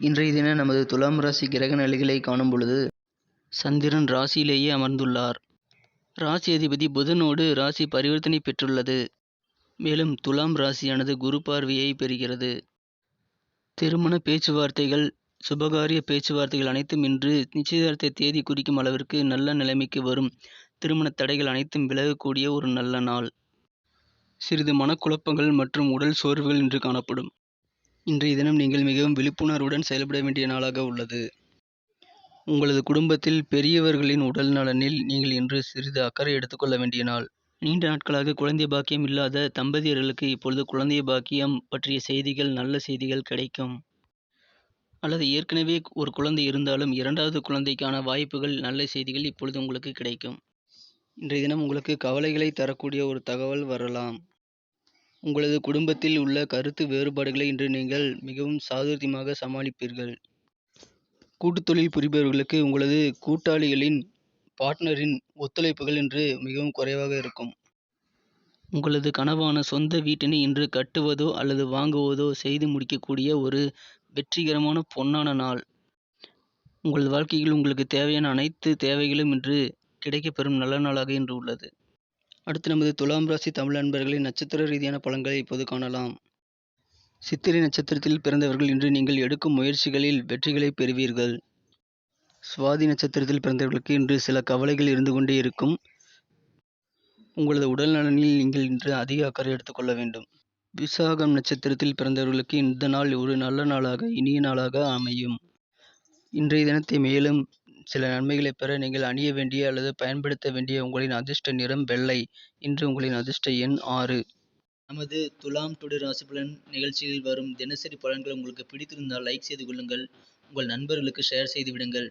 இன்றைய தினம் நமது துலாம் ராசி கிரக நிலைகளை காணும் பொழுது சந்திரன் ராசியிலேயே அமர்ந்துள்ளார். ராசி அதிபதி புதனோடு ராசி பரிவர்த்தனை பெற்றுள்ளது. மேலும் துலாம் ராசியானது குரு பார்வையை பெறுகிறது. திருமண பேச்சுவார்த்தைகள் சுபகாரிய பேச்சுவார்த்தைகள் அனைத்தும் இன்று நிச்சயதார்த்த தேதி குறிக்கும் அளவிற்கு நல்ல நிலைமைக்கு வரும். திருமண தடைகள் அனைத்தும் விலகக்கூடிய ஒரு நல்ல நாள். சிறிது மனக்குழப்பங்கள் மற்றும் உடல் சோர்வுகள் இன்று காணப்படும். இன்றைய தினம் நீங்கள் மிகவும் விழிப்புணர்வுடன் செயல்பட வேண்டிய நாளாக உள்ளது. உங்களது குடும்பத்தில் பெரியவர்களின் உடல் நலனில் நீங்கள் இன்று சிறிது அக்கறை எடுத்துக்கொள்ள வேண்டிய நாள். நீண்ட நாட்களாக குழந்தை பாக்கியம் இல்லாத தம்பதியர்களுக்கு இப்பொழுது குழந்தை பாக்கியம் பற்றிய செய்திகள் நல்ல செய்திகள் கிடைக்கும். அல்லது ஏற்கனவே ஒரு குழந்தை இருந்தாலும் இரண்டாவது குழந்தைக்கான வாய்ப்புகள் நல்ல செய்திகள் இப்பொழுது உங்களுக்கு கிடைக்கும். இன்றைய தினம் உங்களுக்கு கவலைகளை தரக்கூடிய ஒரு தகவல் வரலாம். உங்களது குடும்பத்தில் உள்ள கருத்து வேறுபாடுகளை இன்று நீங்கள் மிகவும் சாதுர்யமாக சமாளிப்பீர்கள். கூட்டுத்தொழில் புரிபவர்களுக்கு உங்களது கூட்டாளிகளின் பார்ட்னரின் ஒத்துழைப்புகள் இன்று மிகவும் குறைவாக இருக்கும். உங்களது கனவான சொந்த வீட்டினை இன்று கட்டுவதோ அல்லது வாங்குவதோ செய்து முடிக்கக்கூடிய ஒரு வெற்றிகரமான பொன்னான நாள். உங்களது வாழ்க்கையில் உங்களுக்கு தேவையான அனைத்து தேவைகளும் இன்று கிடைக்கப்பெறும் நல்ல நாளாக இன்று உள்ளது. அடுத்து நமது துலாம் ராசி தமிழ் அன்பர்களின் நட்சத்திர ரீதியான பலன்களை இப்போது காணலாம். சித்திரை நட்சத்திரத்தில் பிறந்தவர்கள் இன்று நீங்கள் எடுக்கும் முயற்சிகளில் வெற்றிகளை பெறுவீர்கள். சுவாதி நட்சத்திரத்தில் பிறந்தவர்களுக்கு இன்று சில கவலைகள் இருந்து கொண்டே இருக்கும். உங்களது உடல் நலனில் நீங்கள் இன்று அதிக அக்கறை எடுத்துக்கொள்ள வேண்டும். விசாகம் நட்சத்திரத்தில் பிறந்தவர்களுக்கு இந்த நாள் ஒரு நல்ல நாளாக இனிய நாளாக அமையும். இன்றைய தினத்தை மேலும் சில நன்மைகளை பெற நீங்கள் அணிய வேண்டிய அல்லது பயன்படுத்த வேண்டிய உங்களின் அதிர்ஷ்ட நிறம் வெள்ளை. இன்று உங்களின் அதிர்ஷ்ட எண் ஆறு. நமது துலாம் டுடே ராசி பலன் நிகழ்ச்சியில் வரும் தினசரி பலன்கள் உங்களுக்கு பிடித்திருந்தால் லைக் செய்து கொள்ளுங்கள். உங்கள் நண்பர்களுக்கு ஷேர் செய்து விடுங்கள்.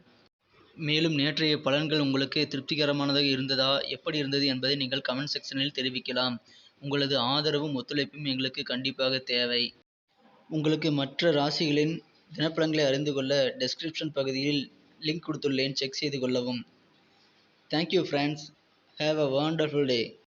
மேலும் நேற்றைய பலன்கள் உங்களுக்கு திருப்திகரமானதாக இருந்ததா எப்படி இருந்தது என்பதை நீங்கள் கமெண்ட் செக்ஷனில் தெரிவிக்கலாம். உங்களது ஆதரவும் ஒத்துழைப்பும் எங்களுக்கு கண்டிப்பாக தேவை. உங்களுக்கு மற்ற ராசிகளின் தினப்பலன்களை அறிந்து கொள்ள டெஸ்கிரிப்ஷன் பகுதியில் லிங்க் கொடுத்துள்ளேன் செக் செய்து கொள்ளவும். Thank you friends have a wonderful day